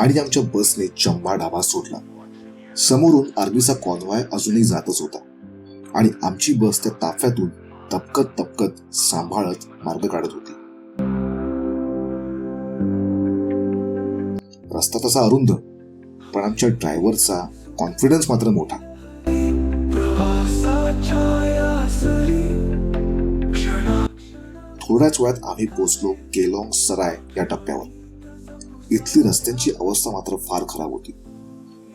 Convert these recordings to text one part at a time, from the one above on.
आणि आमच्या बसने चंबा ढाबा सोडला. समोरून आर्मीचा कॉन्वॉय अजूनही जातच होता. आणि आमची बस त्या ताफ्यातून तपकत तपकत सांभाळत मार्ग काढत होती. रस्ता तसा अरुंद पण आमच्या ड्रायव्हरचा कॉन्फिडन्स मात्र मोठा. थोड्याच वेळात आम्ही पोचलो केलॉंग सराय या टप्प्यावर. इथली रस्त्यांची अवस्था मात्र फार खराब होती.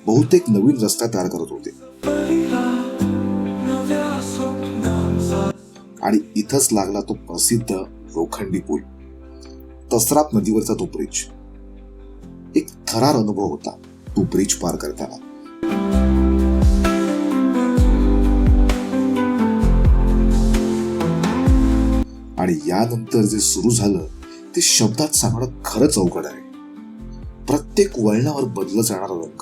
बहुतेक नवीन रस्ता तयार करत होते. आणि इथंच लागला तो प्रसिद्ध लोखंडी पूल. तसराप नदीवरचा तो ब्रिज एक थरार अनुभव होता तो ब्रिज पार करताना. आणि यानंतर जे सुरू झालं ते शब्दात सांगणं खरंच अवघड आहे. प्रत्येक वळणावर बदलत जाणारा रंग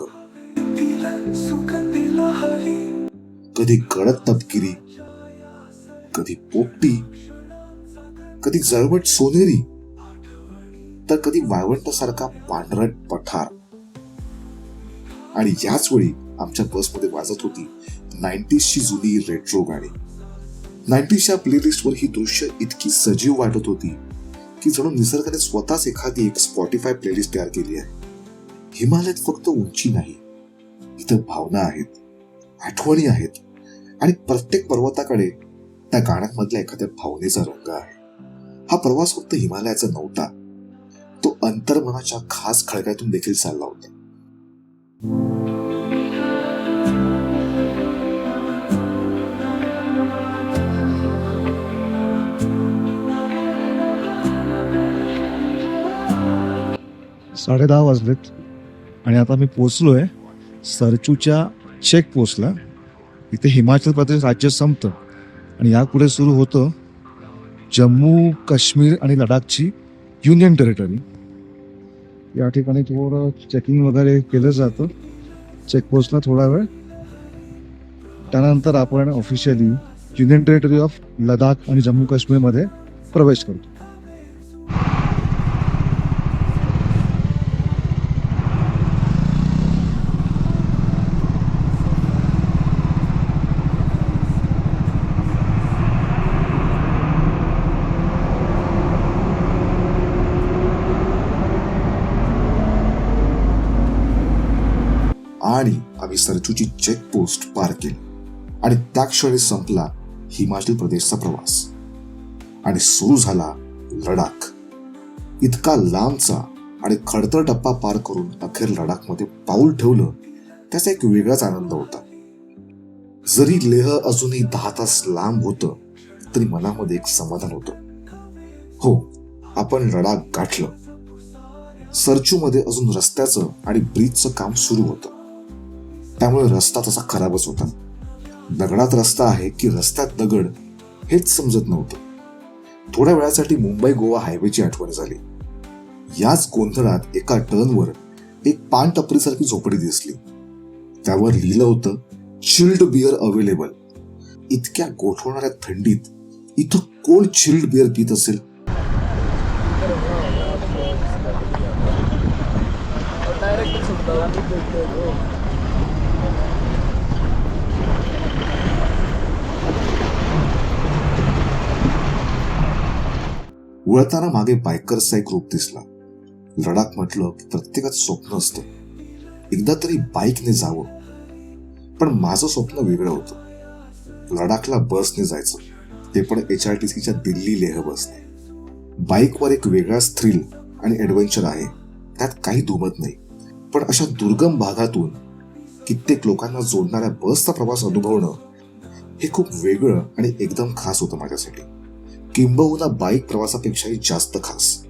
कधी गडद तपकिरी कधी पोपटी कधी जळवट सोनेरी तर कधी वाळवंटासारखा पांढरट पठार. आणि याच वेळी आमच्या बसमध्ये वाजत होती नाईन्टीजची जुनी रेट्रो गाणी. नाईन्टीजच्या प्लेलिस्टवर ही दृश्य इतकी सजीव वाटत होती की जणू निसर्गाने स्वतःच एखादी एक स्पॉटीफाय प्लेलिस्ट तयार केली आहे. हिमालयात फक्त उंची नाही इथं भावना आहेत आठवणी आहेत आणि प्रत्येक पर्वताकडे त्या गाण्यामधल्या एखाद्या भावनेचा रंग आहे. हा प्रवास फक्त हिमालयाचा नव्हता तो अंतर्मनाच्या खास खळग्यातून देखील चालला होता. साडेदहा वाजलेत. आणि आता मी पोचलो आहे सरचूच्या चेक पोस्टला. इथे हिमाचल प्रदेश राज्य संपतं. आणि यापुढे सुरू होतं जम्मू काश्मीर आणि लडाखची युनियन टेरिटरी या ठिकाणी थोडं चेकिंग वगैरे केलं जातं. चेकपोस्टला थोडा वेळ. त्यानंतर आपण officially union territory of Ladakh आणि जम्मू काश्मीरमध्ये प्रवेश करतो आणि आम्ही सरचूची चेक पोस्ट पार केली. आणि त्या क्षणी संपला हिमाचल प्रदेशचा प्रवास. आणि सुरू झाला लडाख. इतका लांबचा आणि खडतर टप्पा पार करून अखेर लडाखमध्ये पाऊल ठेवलं त्याचा एक वेगळाच आनंद होता. जरी लेह अजूनही दहा तास लांब होतं तरी मनामध्ये एक समाधान होतं. हो आपण लडाख गाठलं. सरचूमध्ये अजून रस्त्याचं आणि ब्रिजचं काम सुरू होतं. त्यामुळे रस्ता तसा खराबच होता. दगडात रस्ता आहे की रस्त्यात दगड हेच समजत नव्हतं. थोड्या वेळासाठी मुंबई गोवा हायवेची आठवण झाली. याच गोंधळात एका टर्नवर एक पान टपरीसारखी झोपडी दिसली. त्यावर लिहिलं होतं चिल्ड बिअर अवेलेबल. इतक्या गोठवणाऱ्या थंडीत इथं कोण चिल्ड बिअर पित असेल? वळताना मागे बायकर्सचा एक ग्रुप दिसला. लडाख म्हटलं की प्रत्येकाचं स्वप्न असतं. एकदा तरी बाईकने जावं. पण माझं स्वप्न वेगळं होतं. लडाखला बसने जायचं. ते पण एच आर टी सीच्या दिल्ली लेह बसने. बाईकवर एक वेगळाच थ्रिल आणि ऍडव्हेंचर आहे. त्यात काही दुमत नाही. पण अशा दुर्गम भागातून कित्येक लोकांना जोडणाऱ्या बसचा प्रवास अनुभवणं हे खूप वेगळं आणि एकदम खास होतं माझ्यासाठी. किंबहुना बाईक प्रवासापेक्षाही जास्त खास.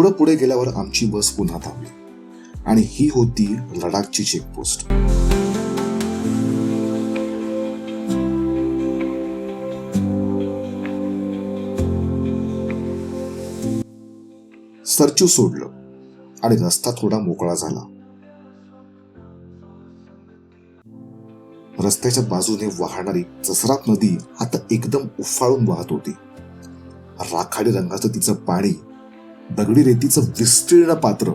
थोडं पुढे गेल्यावर आमची बस पुन्हा थांबली. आणि ही होती लडाखची चेकपोस्ट सरचू सोडलं आणि रस्ता थोडा मोकळा झाला. रस्त्याच्या बाजूने वाहणारी जसरात नदी आता एकदम उफाळून वाहत होती. राखाडी रंगाचं तिचं पाणी दगडी रेतीचं विस्तीर्ण पात्र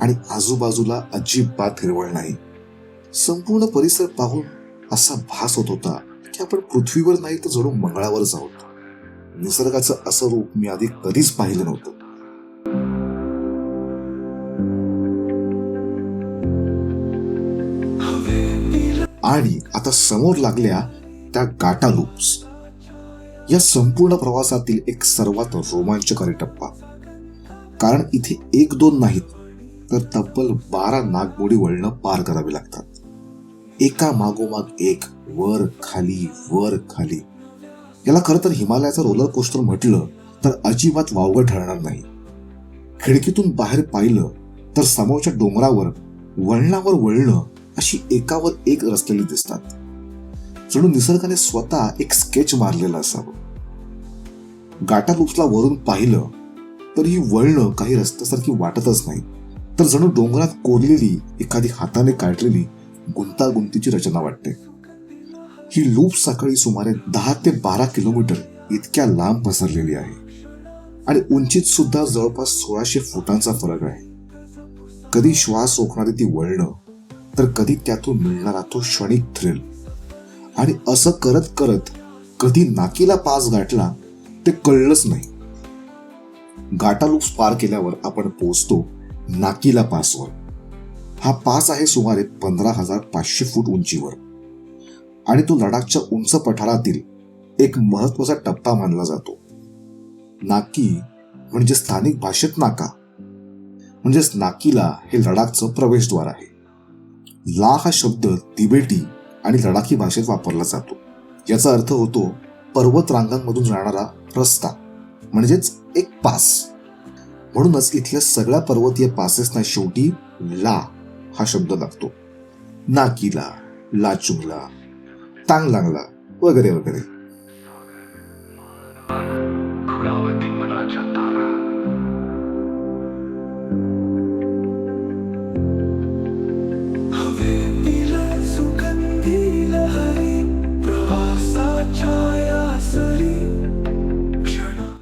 आणि आजूबाजूला अजिबात हिरवळ नाही. संपूर्ण परिसर पाहून असा भास होत होता की आपण पृथ्वीवर नाही तर जणू मंगळावरच आहोत निसर्गाचं असं रूप मी आधी कधीच पाहिलं नव्हतं. आणि आता समोर लागल्या त्या गाटा लूप्स. या संपूर्ण प्रवासातील एक सर्वात रोमांचकारी टप्पा. कारण इथे एक दोन नाहीत तर तब्बल बारा नागमोडी वळणं पार करावी लागतात. एका मागोमाग एक वर खाली वर खाली. याला खरं तर हिमालयाचा रोलर कोस्टर म्हटलं तर अजिबात वावगं ठरणार नाही. खिडकीतून बाहेर पाहिलं तर समोरच्या डोंगरावर वळणावर वळणं अशी एकावर एक रचलेली दिसतात. जणू निसर्गाने स्वतः एक स्केच मारलेला असावं. गाटा लुप्सला वरून पाहिलं तर ही वळणं काही रस्त्यासारखी वाटतच नाही. तर जणू डोंगरात कोरलेली एखादी हाताने काढलेली गुंतागुंतीची रचना वाटते. ही लूप सकाळी सुमारे दहा ते बारा किलोमीटर इतक्या लांब पसरलेली आहे. आणि उंचीत सुद्धा जवळपास सोळाशे फुटांचा फरक आहे. कधी श्वास रोखणारी ती वळणं तर कधी त्यातून मिळणारा तो क्षणिक थ्रिल आणि असं करत करत कधी नाकीला पास गाठला ते कळलंच नाही. गाटा लूप्स पार केल्यावर आपण पोहोचतो नाकीला पासवर. हा पास आहे सुमारे पंधरा हजार पाचशे फूट उंचीवर. आणि तो लडाखच्या उंच पठारातील एक महत्त्वाचा टप्पा मानला जातो. नाकी म्हणजे स्थानिक भाषेत नाका. म्हणजेच नाकीला हे लडाखचं प्रवेशद्वार आहे. ला हा शब्द तिबेटी आणि लडाखी भाषेत वापरला जातो. याचा अर्थ होतो पर्वत रांगांमधून जाणारा रस्ता. म्हणजेच एक पास. म्हणूनच इथल्या सगळ्या पर्वतीय पासेसना शेवटी ला हा शब्द लागतो. नाकीला लाचुंगला तांगलांगला वगैरे वगैरे.